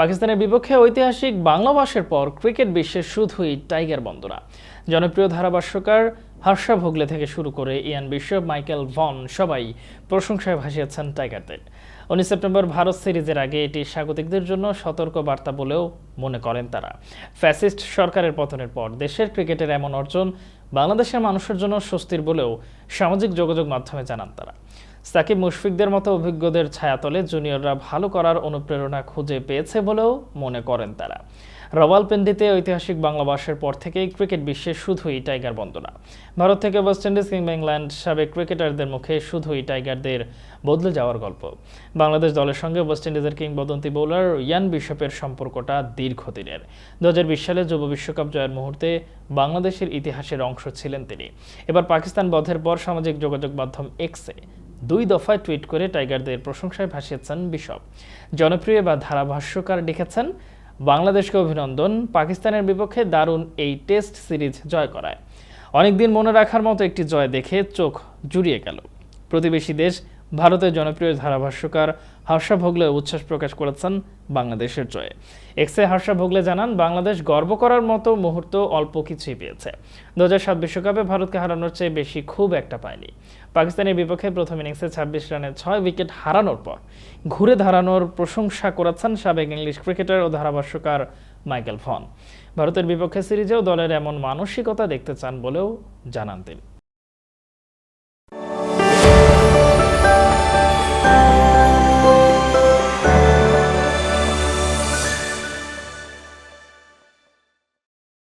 পাকিস্তানের বিপক্ষে ঐতিহাসিক বাংলাভাষের পর ক্রিকেট বিশ্বে শুধুই টাইগার বন্দনা জনপ্রিয় ধারাভাষ্যকার হর্ষা ভোগলে থেকে শুরু করে ইয়ান বিশ্বপ মাইকেল ভন সবাই প্রশংসায় ভাসিয়েছেন টাইগারদের। উনিশ সেপ্টেম্বর ভারত সিরিজের আগে এটি স্বাগতিকদের জন্য সতর্ক বার্তা বলেও মনে করেন তারা। ফ্যাসিস্ট সরকারের পতনের পর দেশের ক্রিকেটের এমন অর্জন বাংলাদেশের মানুষের জন্য স্বস্তির বলেও সামাজিক যোগাযোগ মাধ্যমে জানান তারা। সাকিব মুশফিকদের মতো অভিজ্ঞদের ছায়াতলে জুনিয়ররা ভালো করার অনুপ্রেরণা খুঁজে পেয়েছে বলেও মনে করেন তারা। রওয়ালপিন্ডিতে ঐতিহাসিক বাংলাভাষের পর থেকেই ক্রিকেট বিশ্বে শুধুই টাইগার বন্দনা। ভারত থেকে ওয়েস্ট ইন্ডিজ কিংবা ইংল্যান্ড সাবেক ক্রিকেটারদের মুখে শুধুই টাইগারদের বদলে যাওয়ার গল্প। বাংলাদেশ দলের সঙ্গে ওয়েস্ট ইন্ডিজের কিংবদন্তি বোলার ইয়ান বিশপের সম্পর্কটা দীর্ঘদিনের। দু হাজার বিশ সালে যুব বিশ্বকাপ জয়ের মুহূর্তে বাংলাদেশের ইতিহাসের অংশ ছিলেন তিনি। এবার পাকিস্তান বধের পর সামাজিক যোগাযোগ মাধ্যম এক্সে দুই দফায় টুইট করে টাইগারদের প্রশংসায় ভাসিয়েছেন বিশপ। জনপ্রিয় বা ধারাভাষ্যকার লিখেছেন, বাংলাদেশকে অভিনন্দন, পাকিস্তানের বিপক্ষে দারুণ এই টেস্ট সিরিজ জয় করায়। অনেকদিন মনে রাখার মতো একটি জয় দেখে চোখ জুড়িয়ে গেল। প্রতিবেশী দেশ ভারতের জনপ্রিয় ধারাভাষ্যকার হর্ষা ভোগলে উচ্ছ্বাস প্রকাশ করেছেন বাংলাদেশের জয়ে। এক্সে হর্ষা ভোগলে জানান, বাংলাদেশ গর্ব করার মতো মুহূর্ত অল্প কিছুই পেয়েছে। দু সাত বিশ্বকাপে ভারতকে হারানোর চেয়ে বেশি খুব একটা পায়নি। পাকিস্তানের বিপক্ষে প্রথম ইনিংসে ছাব্বিশ রানে ছয় উইকেট হারানোর পর ঘুরে দাঁড়ানোর প্রশংসা করেছেন সাবেক ইংলিশ ক্রিকেটার ও ধারাভাষ্যকার মাইকেল ফন ভারতের বিপক্ষে সিরিজেও দলের এমন মানসিকতা দেখতে চান বলেও জানান তিনি।